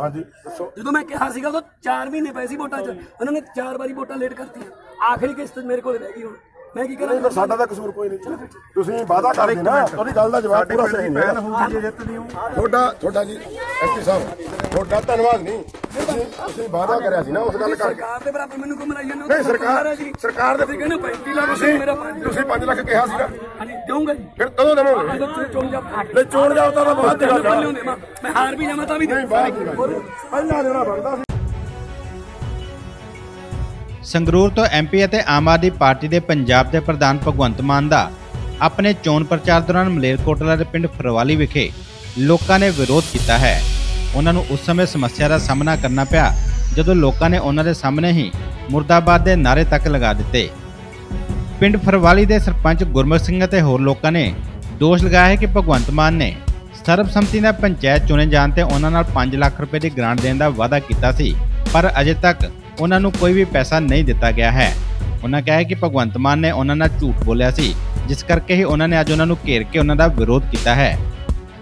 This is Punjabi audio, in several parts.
ਹਾਂਜੀ ਦੱਸੋ। ਜਦੋਂ ਮੈਂ ਕਿਹਾ ਸੀਗਾ ਉਦੋਂ 4 ਮਹੀਨੇ ਪਏ ਸੀ ਵੋਟਾਂ 'ਚ। ਉਹਨਾਂ ਨੇ 4 ਵਾਰੀ ਵੋਟਾਂ ਲੇਟ ਕਰਤੀਆਂ। ਆਖਰੀ ਕਿਸ਼ਤ ਮੇਰੇ ਕੋਲ ਰਹਿ ਗਈ ਹੁਣ। ਮੈਂ ਕੀ ਕਰਾਂ? ਫਿਰ ਸਾਡਾ ਤਾਂ ਕਸੂਰ ਕੋਈ ਨਹੀਂ। ਤੁਸੀਂ ਵਾਅਦਾ ਕਰਦੇ ਨਾ ਤੁਹਾਡੀ ਗੱਲ ਦਾ ਜਵਾਬ ਪੂਰਾ ਸਹੀ ਨਹੀਂ ਹੈ ਹੋਊਗੀ ਜੇ ਜਿੱਤਦੀ ਹੋ ਤੁਹਾਡਾ ਤੁਹਾਡਾ ਜੀ ਐਸਪੀ ਸਾਹਿਬ। ਤੁਹਾਡਾ ਧੰਨਵਾਦ ਨਹੀਂ। ਤੁਸੀਂ ਤੁਸੀਂ ਵਾਅਦਾ ਕਰਿਆ ਸੀ ਨਾ ਉਸ ਗੱਲ ਕਰਕੇ। ਸਰਕਾਰ ਦੇ ਬਰਾਬਰ ਮੈਨੂੰ ਕਿਉਂ ਮਨਾਈ ਜਾਂਦੇ ਹੋ? ਨਹੀਂ ਸਰਕਾਰ ਹੈ ਜੀ। ਸਰਕਾਰ ਦੇ ਤੁਸੀਂ ਕਹਿੰਦੇ 35 ਲੱਖ ਤੁਸੀਂ ਮੇਰਾ ਤੁਸੀਂ 5 ਲੱਖ ਕਿਹਾ ਸੀ ਨਾ ਹਾਂਜੀ ਦੇਵਾਂਗਾ ਜੀ। ਫਿਰ ਕਦੋਂ ਦੇਵੋਗੇ? ਚੋਣ ਜਾਬ ਲੈ ਚੋਣ ਜਾਬਤਾ ਤਾਂ ਬਾਅਦ ਦੀ ਗੱਲ ਆ। ਮੈਂ ਹਾਰ ਵੀ ਜਾਵਾਂ ਤਾਂ ਵੀ ਨਹੀਂ ਬਾਅਦ ਦੀ ਗੱਲ ਪਹਿਲਾਂ ਦੇਣਾ ਬਣਦਾ ਸੀ। ਸੰਗਰੂਰ ਤੋਂ ਐਮਪੀ ਅਤੇ ਆਮ ਆਦਮੀ ਪਾਰਟੀ ਦੇ ਪੰਜਾਬ ਦੇ ਪ੍ਰਧਾਨ ਭਗਵੰਤ ਮਾਨ ਦਾ ਆਪਣੇ ਚੋਣ ਪ੍ਰਚਾਰ ਦੌਰਾਨ ਮਲੇਰਕੋਟਲਾ ਦੇ ਪਿੰਡ ਫਰਵਾਲੀ ਵਿਖੇ ਲੋਕਾਂ ਨੇ ਵਿਰੋਧ ਕੀਤਾ ਹੈ। ਉਹਨਾਂ ਨੂੰ ਉਸ ਸਮੇਂ ਸਮੱਸਿਆ ਦਾ ਸਾਹਮਣਾ ਕਰਨਾ ਪਿਆ, ਜਦੋਂ ਲੋਕਾਂ ਨੇ ਉਹਨਾਂ ਦੇ ਸਾਹਮਣੇ ਹੀ ਮੁਰਦਾਬਾਦ ਦੇ ਨਾਰੇ ਤੱਕ ਲਗਾ ਦਿੱਤੇ। ਪਿੰਡ ਫਰਵਾਲੀ ਦੇ ਸਰਪੰਚ ਗੁਰਮੁਖ ਸਿੰਘ ਅਤੇ ਹੋਰ ਲੋਕਾਂ ਨੇ ਦੋਸ਼ ਲਗਾਇਆ ਹੈ ਕਿ ਭਗਵੰਤ ਮਾਨ ਨੇ ਸਰਬਸੰਮਤੀ ਨਾਲ ਪੰਚਾਇਤ ਚੁਣੇ ਜਾਣ ਤੇ ਉਹਨਾਂ ਨਾਲ 5 ਲੱਖ ਰੁਪਏ ਦੀ ਗ੍ਰਾਂਟ ਦੇਣ ਦਾ ਵਾਅਦਾ ਕੀਤਾ ਸੀ, ਪਰ ਅਜੇ ਤੱਕ ਉਹਨਾਂ ਨੂੰ ਕੋਈ ਵੀ ਪੈਸਾ ਨਹੀਂ ਦਿੱਤਾ ਗਿਆ ਹੈ। ਉਹਨਾਂ ਕਿਹਾ ਕਿ ਭਗਵੰਤ ਮਾਨ ਨੇ ਉਹਨਾਂ ਨਾਲ ਝੂਠ ਬੋਲਿਆ ਸੀ, ਜਿਸ ਕਰਕੇ ਹੀ ਉਹਨਾਂ ਨੇ ਅੱਜ ਉਹਨਾਂ ਨੂੰ ਘੇਰ ਕੇ ਉਹਨਾਂ ਦਾ ਵਿਰੋਧ ਕੀਤਾ ਹੈ।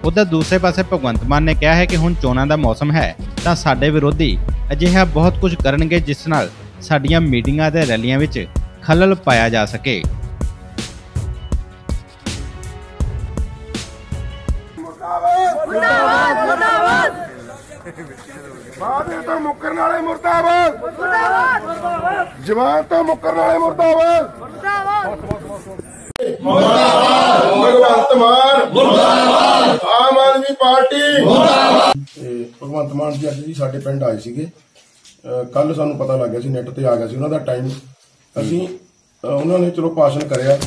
ਉਧਰ ਦੂਸਰੇ ਪਾਸੇ ਭਗਵੰਤ ਮਾਨ ਨੇ ਕਿਹਾ ਹੈ ਕਿ ਹੁਣ ਚੋਣਾਂ ਦਾ ਮੌਸਮ ਹੈ ਤਾਂ ਸਾਡੇ ਵਿਰੋਧੀ ਅਜਿਹਾ ਬਹੁਤ ਕੁਝ ਕਰਨਗੇ ਜਿਸ ਨਾਲ ਸਾਡੀਆਂ ਮੀਟਿੰਗਾਂ ਤੇ ਰੈਲੀਆਂ ਵਿੱਚ ਖਲਲ ਪਾਇਆ ਜਾ ਸਕੇ। ਬਾਦੇ ਤੋਂ ਮੁੱਕਰਨ ਵਾਲੇ ਮੁਰਦਾਬਾਦ! ਮੁਰਦਾਬਾਦ! ਜਵਾਨ ਤੋਂ ਮੁੱਕਰਨ ਵਾਲੇ ਮੁਰਦਾਬਾਦ! ਮੁਰਦਾਬਾਦ! ਭਗਵੰਤ ਮਾਨ! ਮੁਰਦਾਬਾਦ ਆਮ ਆਦਮੀ ਪਾਰਟੀ। ਭਗਵੰਤ ਮਾਨ ਜੀ ਅੱਜ ਜੀ ਸਾਡੇ ਪਿੰਡ ਆਏ ਸੀਗੇ। ਕੱਲ ਸਾਨੂੰ ਪਤਾ ਲੱਗ ਗਿਆ ਸੀ ਨੈਟ ਤੇ ਆ ਗਿਆ ਸੀ ਉਹਨਾਂ ਦਾ ਟਾਈਮ ਅਸੀਂ ਉਹਨਾਂ ਨੇ ਚਲੋ ਭਾਸ਼ਣ ਕਰਿਆ।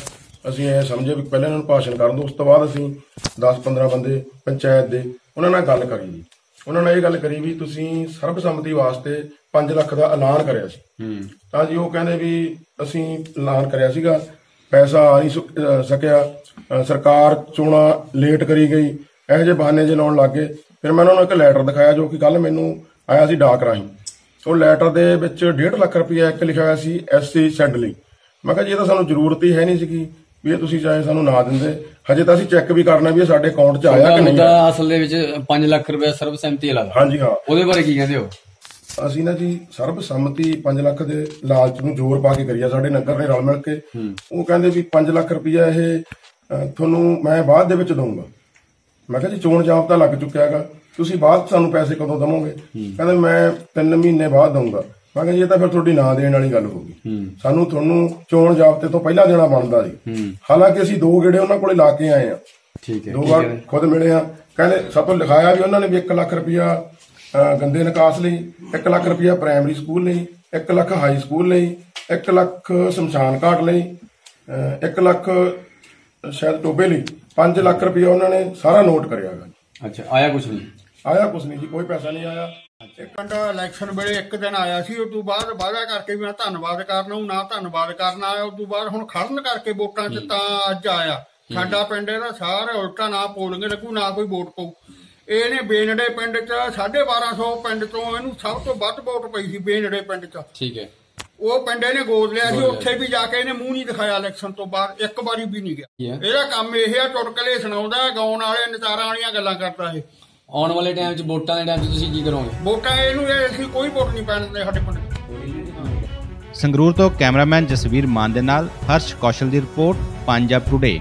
ਅਸੀਂ ਇਹ ਸਮਝੇ ਵੀ ਪਹਿਲਾਂ ਇਹਨਾਂ ਨੂੰ ਭਾਸ਼ਣ ਕਰਨ ਦੋ ਉਸ ਤੋਂ ਬਾਅਦ ਅਸੀਂ 10-15 ਬੰਦੇ ਪੰਚਾਇਤ ਦੇ ਉਹਨਾਂ ਨਾਲ ਗੱਲ ਕਰੀ ਜੀ। ਉਹਨਾਂ ਨੇ ਇਹ ਗੱਲ ਕਰੀ ਵੀ ਤੁਸੀਂ ਸਰਬਸੰਮਤੀ ਵਾਸਤੇ 5 ਲੱਖ ਦਾ ਐਲਾਨ ਕਰਿਆ ਸੀ। ਤਾਂ ਜੀ ਉਹ ਕਹਿੰਦੇ ਵੀ ਅਸੀਂ ਐਲਾਨ ਕਰਿਆ ਸੀਗਾ। ਪੈਸਾ ਆ ਨਹੀਂ ਸੁ- ਸਕਿਆ। ਸਰਕਾਰ ਚੋਣਾਂ ਲੇਟ ਕਰੀ ਗਈ। ਇਹੋ ਜਿਹੇ ਬਹਾਨੇ ਜੇ ਲਾਉਣ ਲੱਗੇ ਫਿਰ ਮੈਂ ਉਹਨਾਂ ਨੂੰ ਇੱਕ ਲੈਟਰ ਦਿਖਾਇਆ ਜੋ ਕਿ ਕੱਲ ਮੈਨੂੰ ਆਇਆ ਸੀ ਡਾਕ ਰਾਹੀਂ। ਉਹ ਲੈਟਰ ਦੇ ਵਿੱਚ 1.5 ਲੱਖ ਰੁਪਏ ਇੱਕ ਲਿਖਿਆ ਹੋਇਆ ਸੀ ਐਸਸੀ ਸੈੱਡ ਲਈ। ਮੈਂ ਕਿਹਾ ਜੀ ਇਹ ਤਾਂ ਸਾਨੂੰ ਜ਼ਰੂਰਤ ਹੀ ਹੈ ਨਹੀਂ ਸੀਗੀ ਵੀ ਇਹ ਤੁਸੀਂ ਚਾਹੇ ਸਾਨੂੰ ਨਾ ਦਿੰਦੇ। ਹਜੇ ਤਾਂ ਅਸੀਂ ਚੈੱਕ ਵੀ ਕਰਨਾ ਵੀ ਇਹ ਸਾਡੇ ਅਕਾਊਂਟ 'ਚ ਆਇਆ ਕਿ ਨਹੀਂ ਆਇਆ। ਅਸਲ ਦੇ ਵਿੱਚ 5 ਲੱਖ ਰੁਪਏ ਸਰਬਸੰਮਤੀ ਇਲਾਵਾ ਹਾਂਜੀ ਹਾਂ। ਉਹਦੇ ਬਾਰੇ ਕੀ ਕਹਿੰਦੇ ਹੋ? ਅਸੀਂ ਨਾ ਜੀ ਸਰਬਸੰਮਤੀ 5 ਲੱਖ ਦੇ ਲਾਲਚ ਨੂੰ ਜ਼ੋਰ ਪਾ ਕੇ ਕਰੀਆ ਸਾਡੇ ਨਗਰ ਨੇ ਰਲ ਮਿਲ ਕੇ। ਉਹ ਕਹਿੰਦੇ ਵੀ 5 ਲੱਖ ਰੁਪਇਆ ਇਹ ਤੁਹਾਨੂੰ ਮੈਂ ਬਾਅਦ ਦੇ ਵਿੱਚ ਦਊਂਗਾ। ਮੈਂ ਕਿਹਾ ਜੀ ਚੋਣ ਜਾਬਤਾ ਲੱਗ ਚੁੱਕਿਆ ਹੈਗਾ। ਤੁਸੀਂ ਬਾਅਦ 'ਚ ਸਾਨੂੰ ਪੈਸੇ ਕਦੋਂ ਦਵੋਗੇ? ਕਹਿੰਦੇ ਮੈਂ 3 ਮਹੀਨੇ ਬਾਅਦ ਦਊਂਗਾ। ਮੈਂ ਕਿਹਾ ਜੀ ਇਹ ਤਾਂ ਫਿਰ ਤੁਹਾਡੀ ਨਾ ਦੇਣ ਵਾਲੀ ਗੱਲ ਹੋ ਗਈ। ਸਾਨੂੰ ਤੁਹਾਨੂੰ ਚੋਣ ਜਾਬਤੇ ਤੋਂ ਪਹਿਲਾਂ ਦੇਣਾ ਬਣਦਾ ਸੀ ਹਾਲਾਂਕਿ ਅਸੀਂ ਦੋ ਗੇੜੇ ਉਹਨਾਂ ਕੋਲੇ ਲਾ ਕੇ ਆਏ ਆ ਠੀਕ ਹੈ। ਦੋ ਵਾਰ ਖੁਦ ਮਿਲੇ ਆ ਕਹਿੰਦੇ ਸਭ ਤੋਂ ਲਿਖਾਇਆ ਵੀ ਉਹਨਾਂ ਨੇ ਵੀ 1 ਲੱਖ ਰੁਪਇਆ ਗੰਦੇ ਨਿਕਾਸ ਲਈ 1 ਲੱਖ ਰੁਪਇਆ ਪ੍ਰਾਇਮਰੀ ਸਕੂਲ ਲਈ 1 ਲੱਖ ਹਾਈ ਸਕੂਲ ਲਈ 1 ਲੱਖ ਸ਼ਮਸ਼ਾਨ ਘਾਟ ਲਈ 1 ਲੱਖ ਸ਼ਾਇਦ ਟੋਬੇ ਲਈ 5 ਲੱਖ ਰੁਪਇਆ ਉਹਨਾਂ ਨੇ ਸਾਰਾ ਨੋਟ ਕਰਿਆ ਗਾ ਅੱਛਾ ਆਇਆ ਕੁਝ ਨਹੀਂ? ਆਇਆ ਕੁਛ ਨਹੀਂ ਜੀ ਕੋਈ ਪੈਸਾ ਨਹੀਂ ਆਇਆ। ਪਿੰਡ ਇਲੈਕਸ਼ਨ ਵੇਲੇ ਇੱਕ ਦਿਨ ਆਇਆ ਸੀ ਉਸ ਤੋਂ ਬਾਅਦ ਵਾਅਦਾ ਕਰਕੇ ਵੀ ਮੈਂ ਧੰਨਵਾਦ ਕਰਨਾ ਹੂੰ ਨਾ ਧੰਨਵਾਦ ਕਰਨਾ ਆਇਆ ਉਸ ਤੋਂ ਬਾਅਦ ਹੁਣ ਖੜਨ ਕਰਕੇ ਵੋਟਾਂ 'ਚ ਤਾਂ ਅੱਜ ਆਇਆ। ਸਾਡਾ ਪਿੰਡ ਇਹਦਾ ਸਾਰਾ ਉਲਟਾ ਨਾ ਪੋਲਿੰਗ ਲੱਗੂ ਨਾ ਕੋਈ ਵੋਟ ਪਊ। ਇਹਨੇ ਬੇਨੜੇ ਪਿੰਡ 'ਚ 1250 ਪਿੰਡ ਤੋਂ ਇਹਨੂੰ ਸਭ ਤੋਂ ਵੱਧ ਵੋਟ ਪਈ ਸੀ ਬੇਨੜੇ ਪਿੰਡ 'ਚ। ਠੀਕ ਹੈ। ਉਹ ਪਿੰਡ ਇਹਨੇ ਗੋਦ ਲਿਆ ਸੀ ਉੱਥੇ ਵੀ ਜਾ ਕੇ ਇਹਨੇ ਮੂੰਹ ਨਹੀਂ ਦਿਖਾਇਆ ਇਲੈਕਸ਼ਨ ਤੋਂ ਬਾਅਦ ਇੱਕ ਵਾਰੀ ਵੀ ਨਹੀਂ ਗਿਆ? ਇਹਦਾ ਕੰਮ ਇਹ ਆ ਚੁਟਕਲੇ ਸੁਣਾਉਂਦਾ ਗਾਉਣ ਵਾਲੇ ਨਚਾਰਾਂ ਵਾਲੀਆਂ ਗੱਲਾਂ ਕਰਦਾ ਇਹ। ਆਉਣ ਵਾਲੇ ਟਾਈਮ 'ਚ ਵੋਟਾਂ ਦੇ ਟਾਈਮ 'ਚ ਤੁਸੀਂ ਕੀ ਕਰੋਗੇ? ਵੋਟਾਂ ਇਹਨੂੰ ਇਹ ਅਸੀਂ ਕੋਈ ਵੋਟ ਨਹੀਂ ਪੈਣ ਦਿੰਦੇ ਸਾਡੇ ਪਿੰਡ ਸੰਗਰੂਰ ਤੋਂ ਕੈਮਰਾਮੈਨ ਜਸਵੀਰ ਮਾਨ ਦੇ ਨਾਲ ਹਰਸ਼ ਕੌਸ਼ਲ ਦੀ ਰਿਪੋਰਟ ਪੰਜਾਬ ਟੁਡੇ